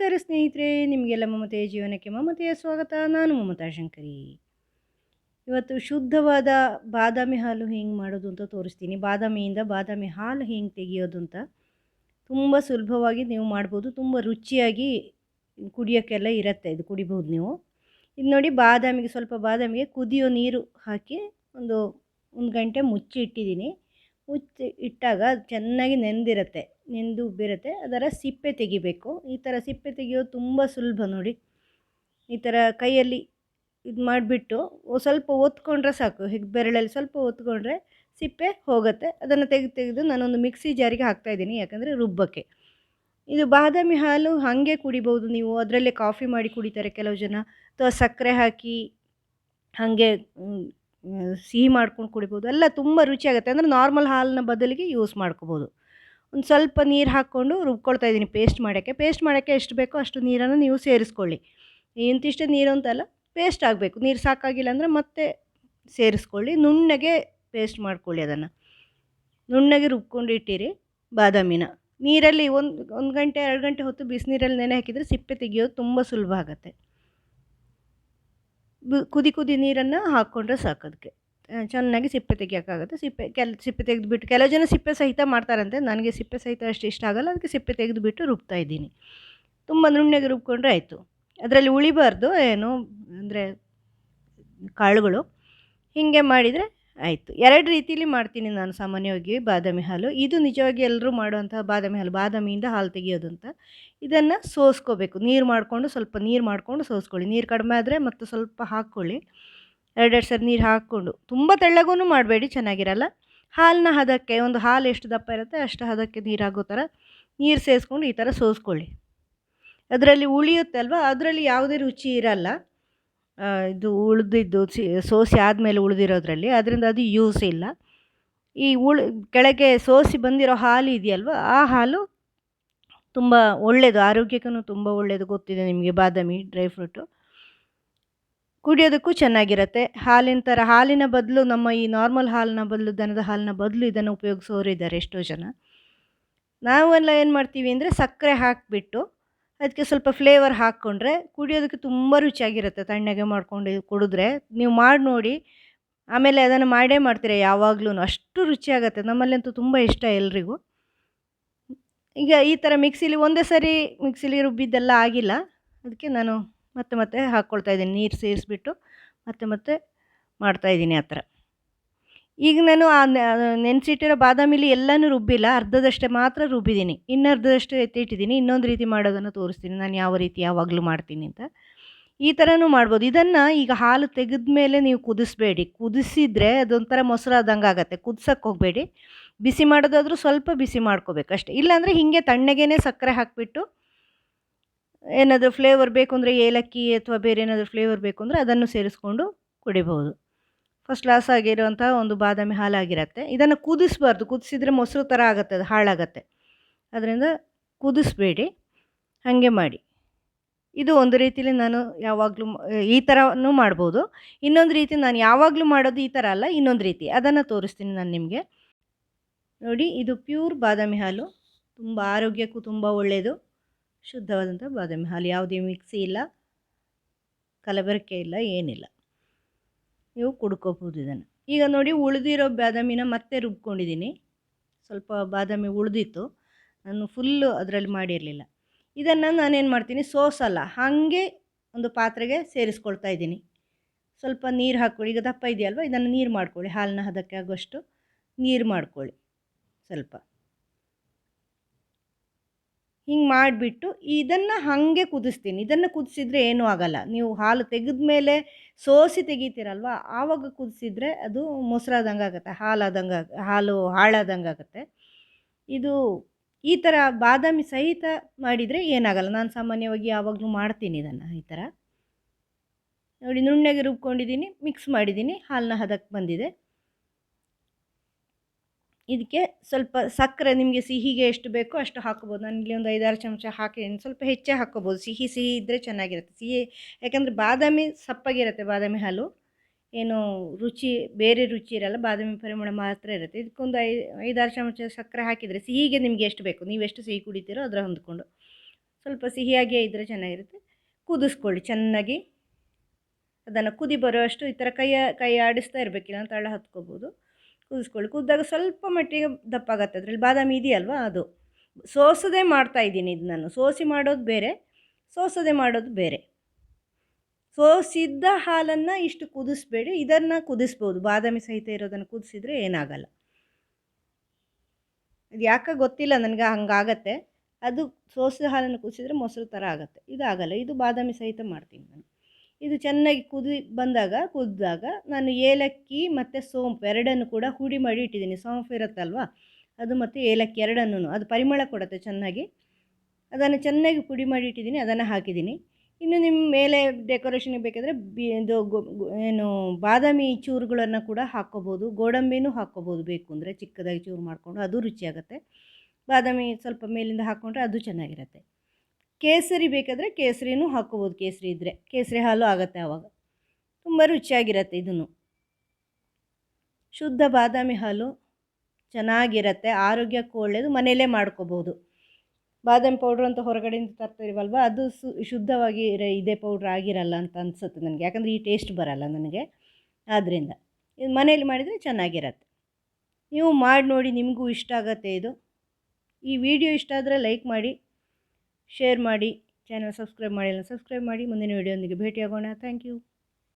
ನಮಸ್ಕಾರ ಸ್ನೇಹಿತರೆ, ನಿಮಗೆಲ್ಲ ಮಮತೆಯ ಜೀವನಕ್ಕೆ ಮಮತೆಯ ಸ್ವಾಗತ. ನಾನು ಮಮತಾ ಶಂಕರಿ. ಇವತ್ತು ಶುದ್ಧವಾದ ಬಾದಾಮಿ ಹಾಲು ಹೆಂಗೆ ಮಾಡೋದು ಅಂತ ತೋರಿಸ್ತೀನಿ. ಬಾದಾಮಿಯಿಂದ ಬಾದಾಮಿ ಹಾಲು ಹೆಂಗೆ ತೆಗೆಯೋದು ಅಂತ ತುಂಬ ಸುಲಭವಾಗಿ ನೀವು ಮಾಡ್ಬೋದು. ತುಂಬ ರುಚಿಯಾಗಿ ಕುಡಿಯೋಕ್ಕೆಲ್ಲ ಇರುತ್ತೆ, ಇದು ಕುಡಿಬೋದು ನೀವು. ಇದು ನೋಡಿ, ಬಾದಾಮಿಗೆ ಸ್ವಲ್ಪ ಬಾದಾಮಿಗೆ ಕುದಿಯೋ ನೀರು ಹಾಕಿ ಒಂದು ಒಂದು ಗಂಟೆ ಮುಚ್ಚಿ ಇಟ್ಟಿದ್ದೀನಿ ಮುಚ್ಚಿ ಇಟ್ಟಾಗ ಚೆನ್ನಾಗಿ ನೆಂದಿರುತ್ತೆ, ನೆಂದು ಉಬ್ಬಿರುತ್ತೆ. ಅದರ ಸಿಪ್ಪೆ ತೆಗಿಬೇಕು. ಈ ಥರ ಸಿಪ್ಪೆ ತೆಗಿಯೋದು ತುಂಬ ಸುಲಭ ನೋಡಿ. ಈ ಥರ ಕೈಯಲ್ಲಿ ಇದು ಮಾಡಿಬಿಟ್ಟು ಸ್ವಲ್ಪ ಒತ್ಕೊಂಡ್ರೆ ಸಾಕು. ಹೀಗೆ ಬೆರಳಲ್ಲಿ ಸ್ವಲ್ಪ ಒತ್ಕೊಂಡ್ರೆ ಸಿಪ್ಪೆ ಹೋಗುತ್ತೆ. ಅದನ್ನು ತೆಗೆದು ತೆಗೆದು ನಾನೊಂದು ಮಿಕ್ಸಿ ಜಾರಿಗೆ ಹಾಕ್ತಾಯಿದ್ದೀನಿ ಯಾಕಂದರೆ ರುಬ್ಬಕ್ಕೆ. ಇದು ಬಾದಾಮಿ ಹಾಲು ಹಾಗೆ ಕುಡಿಬೋದು ನೀವು. ಅದರಲ್ಲೇ ಕಾಫಿ ಮಾಡಿ ಕುಡಿತಾರೆ ಕೆಲವು ಜನ. ಅಥವಾ ಸಕ್ಕರೆ ಹಾಕಿ ಹಾಗೆ ಸಿಹಿ ಮಾಡ್ಕೊಂಡು ಕುಡಿಬೋದು. ಎಲ್ಲ ತುಂಬ ರುಚಿಯಾಗುತ್ತೆ. ಅಂದರೆ ನಾರ್ಮಲ್ ಹಾಲಿನ ಬದಲಿಗೆ ಯೂಸ್ ಮಾಡ್ಕೋಬೋದು. ಒಂದು ಸ್ವಲ್ಪ ನೀರು ಹಾಕ್ಕೊಂಡು ರುಬ್ಕೊಳ್ತಾ ಇದ್ದೀನಿ ಪೇಸ್ಟ್ ಮಾಡೋಕ್ಕೆ ಪೇಸ್ಟ್ ಮಾಡೋಕ್ಕೆ ಎಷ್ಟು ಬೇಕೋ ಅಷ್ಟು ನೀರನ್ನು ನೀವು ಸೇರಿಸ್ಕೊಳ್ಳಿ. ಇಂತಿಷ್ಟು ನೀರು ಅಂತಲ್ಲ ಪೇಸ್ಟ್ ಆಗಬೇಕು. ನೀರು ಸಾಕಾಗಿಲ್ಲ ಅಂದರೆ ಮತ್ತೆ ಸೇರಿಸ್ಕೊಳ್ಳಿ. ನುಣ್ಣಗೆ ಪೇಸ್ಟ್ ಮಾಡ್ಕೊಳ್ಳಿ ಅದನ್ನು. ನುಣ್ಣಗೆ ರುಬ್ಕೊಂಡು ಇಟ್ಟಿರಿ ಬಾದಾಮಿನ. ನೀರಲ್ಲಿ ಒಂದು ಒಂದು ಗಂಟೆ, ಎರಡು ಗಂಟೆ ಹೊತ್ತು ಬಿಸಿನೀರಲ್ಲಿ ನೆನೆ ಹಾಕಿದರೆ ಸಿಪ್ಪೆ ತೆಗೆಯೋದು ತುಂಬ ಸುಲಭ ಆಗುತ್ತೆ. ಕುದಿ ಕುದಿ ನೀರನ್ನು ಹಾಕ್ಕೊಂಡ್ರೆ ಸಾಕು ಅದಕ್ಕೆ ಚೆನ್ನಾಗಿ ಸಿಪ್ಪೆ ತೆಗಿಯೋಕ್ಕಾಗುತ್ತೆ. ಸಿಪ್ಪೆ ಕೆಲ ಸಿಪ್ಪೆ ತೆಗೆದುಬಿಟ್ಟು ಕೆಲವು ಜನ ಸಿಪ್ಪೆ ಸಹಿತ ಮಾಡ್ತಾರಂತೆ. ನನಗೆ ಸಿಪ್ಪೆ ಸಹಿತ ಅಷ್ಟು ಇಷ್ಟ ಆಗಲ್ಲ. ಅದಕ್ಕೆ ಸಿಪ್ಪೆ ತೆಗೆದುಬಿಟ್ಟು ರುಬ್ತಾ ಇದ್ದೀನಿ. ತುಂಬ ನುಣ್ಣಗೆ ರುಬ್ಕೊಂಡ್ರೆ ಆಯಿತು. ಅದರಲ್ಲಿ ಉಳಿಬಾರ್ದು, ಏನು, ಅಂದರೆ ಕಾಳುಗಳು. ಹೀಗೆ ಮಾಡಿದರೆ ಆಯಿತು. ಎರಡು ರೀತಿಯಲ್ಲಿ ಮಾಡ್ತೀನಿ ನಾನು ಸಾಮಾನ್ಯವಾಗಿ ಬಾದಾಮಿ ಹಾಲು. ಇದು ನಿಜವಾಗಿ ಎಲ್ಲರೂ ಮಾಡುವಂತಹ ಬಾದಾಮಿ ಹಾಲು, ಬಾದಾಮಿಯಿಂದ ಹಾಲು ತೆಗೆಯೋದು ಅಂತ ಇದನ್ನು ಸೋಸ್ಕೋಬೇಕು. ನೀರು ಮಾಡಿಕೊಂಡು ಸ್ವಲ್ಪ ನೀರು ಮಾಡಿಕೊಂಡು ಸೋಸ್ಕೊಳ್ಳಿ. ನೀರು ಕಡಿಮೆ ಆದರೆ ಮತ್ತು ಸ್ವಲ್ಪ ಹಾಕ್ಕೊಳ್ಳಿ. ಎರಡೆರಡು ಸರಿ ನೀರು ಹಾಕ್ಕೊಂಡು. ತುಂಬ ತೆಳ್ಳಗೂ ಮಾಡಬೇಡಿ, ಚೆನ್ನಾಗಿರಲ್ಲ. ಹಾಲಿನ ಹದಕ್ಕೆ ಒಂದು ಹಾಲು ಎಷ್ಟು ದಪ್ಪ ಇರುತ್ತೆ ಅಷ್ಟು ಹದಕ್ಕೆ ನೀರು ಆಗೋ ಥರ ನೀರು ಸೇರಿಸ್ಕೊಂಡು ಈ ಥರ ಸೋಸ್ಕೊಳ್ಳಿ. ಅದರಲ್ಲಿ ಉಳಿಯುತ್ತಲ್ವ? ಅದರಲ್ಲಿ ಯಾವುದೇ ರುಚಿ ಇರಲ್ಲ. ಇದು ಉಳಿದಿದ್ದು ಸೋಸಿ ಆದಮೇಲೆ ಉಳಿದಿರೋದ್ರಲ್ಲಿ, ಅದರಿಂದ ಅದು ಯೂಸ್ ಇಲ್ಲ. ಈ ಉಳ್, ಕೆಳಗೆ ಸೋಸಿ ಬಂದಿರೋ ಹಾಲು ಇದೆಯಲ್ವ, ಆ ಹಾಲು ತುಂಬ ಒಳ್ಳೆಯದು ಆರೋಗ್ಯಕ್ಕೂ ತುಂಬ ಒಳ್ಳೆಯದು ಗೊತ್ತಿದೆ ನಿಮಗೆ, ಬಾದಾಮಿ ಡ್ರೈ ಫ್ರೂಟು. ಕುಡಿಯೋದಕ್ಕೂ ಚೆನ್ನಾಗಿರುತ್ತೆ. ಹಾಲಿನ ಥರ ಹಾಲಿನ ಬದಲು ನಮ್ಮ ಈ ನಾರ್ಮಲ್ ಹಾಲಿನ ಬದಲು, ದನದ ಹಾಲಿನ ಬದಲು ಇದನ್ನು ಉಪಯೋಗಿಸೋರು ಇದ್ದಾರೆ ಎಷ್ಟೋ ಜನ. ನಾವೆಲ್ಲ ಏನು ಮಾಡ್ತೀವಿ ಅಂದರೆ ಸಕ್ಕರೆ ಹಾಕಿಬಿಟ್ಟು ಅದಕ್ಕೆ ಸ್ವಲ್ಪ ಫ್ಲೇವರ್ ಹಾಕ್ಕೊಂಡ್ರೆ ಕುಡಿಯೋದಕ್ಕೆ ತುಂಬ ರುಚಿಯಾಗಿರುತ್ತೆ ತಣ್ಣಗೆ ಮಾಡ್ಕೊಂಡು ಕುಡಿದ್ರೆ. ನೀವು ಮಾಡಿ ನೋಡಿ. ಆಮೇಲೆ ಅದನ್ನು ಮಾಡೇ ಮಾಡ್ತೀರ ಯಾವಾಗಲೂ ಅಷ್ಟು ರುಚಿಯಾಗತ್ತೆ. ನಮ್ಮಲ್ಲಂತೂ ತುಂಬ ಇಷ್ಟ ಎಲ್ರಿಗೂ. ಈಗ ಈ ಥರ ಮಿಕ್ಸಿಲಿ ಒಂದೇ ಸರಿ ಮಿಕ್ಸಿಲಿ ರುಬ್ಬಿದ್ದೆಲ್ಲ ಆಗಿಲ್ಲ. ಅದಕ್ಕೆ ನಾನು ಮತ್ತೆ ಮತ್ತೆ ಹಾಕ್ಕೊಳ್ತಾ ಇದ್ದೀನಿ. ನೀರು ಸೇರಿಸ್ಬಿಟ್ಟು ಮತ್ತೆ ಮತ್ತೆ ಮಾಡ್ತಾಯಿದ್ದೀನಿ ಆ ಥರ. ಈಗ ನಾನು ಆ ನೆನೆಸಿಟ್ಟಿರೋ ಬಾದಾಮಿಲಿ ಎಲ್ಲನೂ ರುಬ್ಬಿಲ್ಲ, ಅರ್ಧದಷ್ಟೇ ಮಾತ್ರ ರುಬ್ಬಿದ್ದೀನಿ. ಇನ್ನು ಅರ್ಧದಷ್ಟು ಎತ್ತಿಟ್ಟಿದ್ದೀನಿ. ಇನ್ನೊಂದು ರೀತಿ ಮಾಡೋದನ್ನು ತೋರಿಸ್ತೀನಿ. ನಾನು ಯಾವ ರೀತಿ ಯಾವಾಗಲೂ ಮಾಡ್ತೀನಿ ಅಂತ. ಈ ಥರನೂ ಮಾಡ್ಬೋದು. ಇದನ್ನು ಈಗ ಹಾಲು ತೆಗೆದ ಮೇಲೆ ನೀವು ಕುದಿಸ್ಬೇಡಿ. ಕುದಿಸಿದರೆ ಅದೊಂಥರ ಮೊಸರಾದಂಗೆ ಆಗುತ್ತೆ. ಕುದ್ಸಕ್ಕೆ ಹೋಗಬೇಡಿ. ಬಿಸಿ ಮಾಡೋದಾದರೂ ಸ್ವಲ್ಪ ಬಿಸಿ ಮಾಡ್ಕೋಬೇಕು ಅಷ್ಟೇ. ಇಲ್ಲಾಂದರೆ ಹೀಗೆ ತಣ್ಣಗೇ ಸಕ್ಕರೆ ಹಾಕಿಬಿಟ್ಟು ಏನಾದರೂ ಫ್ಲೇವರ್ ಬೇಕು ಅಂದರೆ ಏಲಕ್ಕಿ ಅಥವಾ ಬೇರೆ ಏನಾದರೂ ಫ್ಲೇವರ್ ಬೇಕು ಅಂದರೆ ಅದನ್ನು ಸೇರಿಸ್ಕೊಂಡು ಕುಡಿಬಹುದು ಫಸ್ಟ್ ಕ್ಲಾಸ್ ಆಗಿರುವಂಥ ಒಂದು ಬಾದಾಮಿ ಹಾಲಾಗಿರುತ್ತೆ. ಇದನ್ನು ಕುದಿಸ್ಬಾರ್ದು. ಕುದಿಸಿದ್ರೆ ಮೊಸರು ಥರ ಆಗುತ್ತೆ, ಅದು ಹಾಳಾಗತ್ತೆ. ಅದರಿಂದ ಕುದಿಸ್ಬೇಡಿ. ಹಾಗೆ ಮಾಡಿ. ಇದು ಒಂದು ರೀತಿಲಿ ನಾನು ಯಾವಾಗಲೂ ಈ ಥರನೂ ಮಾಡ್ಬೋದು. ಇನ್ನೊಂದು ರೀತಿ ನಾನು ಯಾವಾಗಲೂ ಮಾಡೋದು ಈ ಥರ ಅಲ್ಲ, ಇನ್ನೊಂದು ರೀತಿ. ಅದನ್ನು ತೋರಿಸ್ತೀನಿ ನಾನು ನಿಮಗೆ. ನೋಡಿ, ಇದು ಪ್ಯೂರ್ ಬಾದಾಮಿ ಹಾಲು. ತುಂಬ ಆರೋಗ್ಯಕ್ಕೂ ತುಂಬ ಒಳ್ಳೆಯದು ಶುದ್ಧವಾದಂಥ ಬಾದಾಮಿ ಹಾಲು. ಯಾವುದೇ ಮಿಕ್ಸಿ ಇಲ್ಲ. ಕಲಬೆರಕೆ ಇಲ್ಲ, ಏನಿಲ್ಲ. ನೀವು ಕುಡ್ಕೋಬೋದು ಇದನ್ನು. ಈಗ ನೋಡಿ ಉಳಿದಿರೋ ಬಾದಾಮಿನ ಮತ್ತೆ ರುಬ್ಕೊಂಡಿದ್ದೀನಿ. ಸ್ವಲ್ಪ ಬಾದಾಮಿ ಉಳಿದಿತ್ತು. ನಾನು ಫುಲ್ಲು ಅದರಲ್ಲಿ ಮಾಡಿರಲಿಲ್ಲ. ಇದನ್ನು ನಾನೇನು ಮಾಡ್ತೀನಿ? ಸೋಸಲ್ಲ ಹಾಗೆ ಒಂದು ಪಾತ್ರೆಗೆ ಸೇರಿಸ್ಕೊಳ್ತಾ ಇದ್ದೀನಿ. ಸ್ವಲ್ಪ ನೀರು ಹಾಕ್ಕೊಳ್ಳಿ ಈಗ ದಪ್ಪ ಇದೆಯಲ್ವ? ಇದನ್ನು ನೀರು ಮಾಡ್ಕೊಳ್ಳಿ. ಹಾಲಿನ ಹದಕ್ಕೆ ಆಗೋಷ್ಟು ನೀರು ಮಾಡ್ಕೊಳ್ಳಿ. ಸ್ವಲ್ಪ. ಹಿಂಗೆ ಮಾಡಿಬಿಟ್ಟು ಇದನ್ನು ಹಾಗೆ ಕುದಿಸ್ತೀನಿ. ಇದನ್ನು ಕುದಿಸಿದ್ರೆ ಏನೂ ಆಗಲ್ಲ. ನೀವು ಹಾಲು ತೆಗೆದ ಮೇಲೆ ಸೋಸಿ ತೆಗಿತೀರಲ್ವ? ಆವಾಗ ಕುದಿಸಿದ್ರೆ ಅದು ಮೊಸರಾದಂಗೆ ಆಗುತ್ತೆ, ಹಾಲಾದಂಗೆ ಹಾಲು ಹಾಳಾದಂಗೆ ಆಗುತ್ತೆ. ಇದು ಈ ಥರ ಬಾದಾಮಿ ಸಹಿತ ಮಾಡಿದರೆ ಏನಾಗಲ್ಲ. ನಾನು ಸಾಮಾನ್ಯವಾಗಿ ಯಾವಾಗಲೂ ಮಾಡ್ತೀನಿ ಇದನ್ನು, ಈ ಥರ. ನೋಡಿ, ನುಣ್ಣಗೆ ರುಬ್ಕೊಂಡಿದ್ದೀನಿ ಮಿಕ್ಸ್ ಮಾಡಿದ್ದೀನಿ, ಹಾಲನ್ನ ಹದಕ್ಕೆ ಬಂದಿದೆ. ಇದಕ್ಕೆ ಸ್ವಲ್ಪ ಸಕ್ಕರೆ ನಿಮಗೆ ಸಿಹಿಗೆ ಎಷ್ಟು ಬೇಕೋ ಅಷ್ಟು ಹಾಕ್ಬೋದು. ನಾನು ಇಲ್ಲಿ ಒಂದು ಐದಾರು ಚಮಚ ಹಾಕಿದ್ದೀನಿ ಸ್ವಲ್ಪ ಹೆಚ್ಚೇ ಹಾಕ್ಕೋಬೋದು. ಸಿಹಿ ಸಿಹಿ ಇದ್ದರೆ ಚೆನ್ನಾಗಿರುತ್ತೆ. ಸಿಹಿ, ಯಾಕಂದರೆ ಬಾದಾಮಿ ಸಪ್ಪಾಗಿರುತ್ತೆ ಬಾದಾಮಿ ಹಾಲು. ಏನು ರುಚಿ, ಬೇರೆ ರುಚಿ ಇರಲ್ಲ, ಬಾದಾಮಿ ಪರಿಮಳ ಮಾತ್ರ ಇರುತ್ತೆ. ಇದಕ್ಕೊಂದು ಐ, ಐದಾರು ಚಮಚ ಸಕ್ಕರೆ ಹಾಕಿದರೆ ಸಿಹಿಗೆ ನಿಮಗೆ ಎಷ್ಟು ಬೇಕು? ನೀವು ಎಷ್ಟು ಸಿಹಿ ಕುಡಿತೀರೋ ಅದರ ಹೊಂದ್ಕೊಂಡು. ಸ್ವಲ್ಪ ಸಿಹಿಯಾಗಿಯೇ ಇದ್ದರೆ ಚೆನ್ನಾಗಿರುತ್ತೆ. ಕುದಿಸ್ಕೊಳ್ಳಿ ಚೆನ್ನಾಗಿ. ಅದನ್ನು ಕುದಿ ಬರುವಷ್ಟು ಈ ಥರ ಕೈಯ ಕೈ ಆಡಿಸ್ತಾ ಇರಬೇಕಿಲ್ಲ ಅಂತ ಹತ್ಕೋಬೋದು. ಕುದಿಸ್ಕೊಳ್ಳಿ ಕುದ್ದಾಗ ಸ್ವಲ್ಪ ಮಟ್ಟಿಗೆ ದಪ್ಪ ಆಗುತ್ತೆ. ಅದರಲ್ಲಿ ಬಾದಾಮಿ ಇದೆಯಲ್ವಾ? ಅದು. ಸೋಸದೆ ಮಾಡ್ತಾ ಇದ್ದೀನಿ ಇದು ನಾನು. ಸೋಸಿ ಮಾಡೋದು ಬೇರೆ, ಸೋಸದೆ ಮಾಡೋದು ಬೇರೆ. ಸೋಸಿದ್ದ ಹಾಲನ್ನು ಇಷ್ಟು ಕುದಿಸ್ಬೇಡಿ. ಇದನ್ನು ಕುದಿಸ್ಬೋದು. ಬಾದಾಮಿ ಸಹಿತ ಇರೋದನ್ನು ಕುದಿಸಿದ್ರೆ ಏನಾಗಲ್ಲ. ಇದು ಯಾಕೆ ಗೊತ್ತಿಲ್ಲ ನನಗೆ, ಹಂಗಾಗತ್ತೆ. ಅದು ಸೋಸಿದ ಹಾಲನ್ನು ಕುದಿಸಿದ್ರೆ ಮೊಸರು ಥರ ಆಗುತ್ತೆ. ಇದಾಗಲ್ಲ. ಇದು ಬಾದಾಮಿ ಸಹಿತ ಮಾಡ್ತೀನಿ ನಾನು. ಇದು ಚೆನ್ನಾಗಿ ಕುದಿ, ಬಂದಾಗ, ಕುದ್ದಾಗ ನಾನು ಏಲಕ್ಕಿ ಮತ್ತು ಸೋಂಪು ಎರಡನ್ನು ಕೂಡ ಹುಡಿ ಮಾಡಿ ಇಟ್ಟಿದ್ದೀನಿ. ಸೋಂಪು ಇರುತ್ತಲ್ವ? ಅದು ಮತ್ತು ಏಲಕ್ಕಿ ಎರಡನ್ನೂ ಅದು ಪರಿಮಳ ಕೊಡುತ್ತೆ ಚೆನ್ನಾಗಿ. ಅದನ್ನು ಚೆನ್ನಾಗಿ ಪುಡಿ ಮಾಡಿ ಇಟ್ಟಿದ್ದೀನಿ, ಅದನ್ನು ಹಾಕಿದ್ದೀನಿ. ಇನ್ನು ನಿಮ್ಮ ಮೇಲೆ ಡೆಕೋರೇಷನ್ಗೆ ಬೇಕಾದರೆ ಬಿ, ಇದು ಏನು ಬಾದಾಮಿ ಚೂರುಗಳನ್ನು ಕೂಡ ಹಾಕ್ಕೋಬೋದು. ಗೋಡಂಬಿನೂ ಹಾಕ್ಕೋಬೋದು ಬೇಕು ಅಂದರೆ ಚಿಕ್ಕದಾಗಿ ಚೂರು ಮಾಡಿಕೊಂಡು ಅದು ರುಚಿಯಾಗುತ್ತೆ. ಬಾದಾಮಿ ಸ್ವಲ್ಪ ಮೇಲಿಂದ ಹಾಕ್ಕೊಂಡ್ರೆ ಅದು ಚೆನ್ನಾಗಿರುತ್ತೆ. ಕೇಸರಿ ಬೇಕಾದರೆ ಕೇಸರಿನೂ ಹಾಕ್ಕೋಬೋದು. ಕೇಸರಿ ಇದ್ದರೆ ಕೇಸರಿ ಹಾಲು ಆಗುತ್ತೆ ಆವಾಗ ತುಂಬ ರುಚಿಯಾಗಿರುತ್ತೆ ಇದನ್ನು ಶುದ್ಧ ಬಾದಾಮಿ ಹಾಲು ಚೆನ್ನಾಗಿರುತ್ತೆ, ಆರೋಗ್ಯಕ್ಕೂ ಒಳ್ಳೆಯದು ಮನೆಯಲ್ಲೇ ಮಾಡ್ಕೋಬೋದು. ಬಾದಾಮಿ ಪೌಡ್ರ್ ಅಂತ ಹೊರಗಡೆಯಿಂದ ತರ್ತೀವಲ್ವ ಅದು ಸು ಶುದ್ಧವಾಗಿ ಇದೇ ಪೌಡ್ರ್ ಆಗಿರಲ್ಲ ಅಂತ ಅನಿಸುತ್ತೆ ನನಗೆ. ಯಾಕಂದರೆ ಈ ಟೇಸ್ಟ್ ಬರಲ್ಲ ನನಗೆ. ಆದ್ದರಿಂದ ಇದು ಮನೇಲಿ ಮಾಡಿದರೆ ಚೆನ್ನಾಗಿರತ್ತೆ. ನೀವು ಮಾಡಿ ನೋಡಿ, ನಿಮಗೂ ಇಷ್ಟ ಆಗತ್ತೆ ಇದು. ಈ ವಿಡಿಯೋ ಇಷ್ಟ ಆದರೆ ಲೈಕ್ ಮಾಡಿ. ಶೇರ್ ಮಾಡಿ ಚಾನಲ್ ಸಬ್ಸ್ಕ್ರೈಬ್ ಮಾಡಿಲ್ಲ ಸಬ್ಸ್ಕ್ರೈಬ್ ಮಾಡಿ ಮುಂದಿನ ವೀಡಿಯೋದೊಂದಿಗೆ ಭೇಟಿಯಾಗೋಣ. Thank you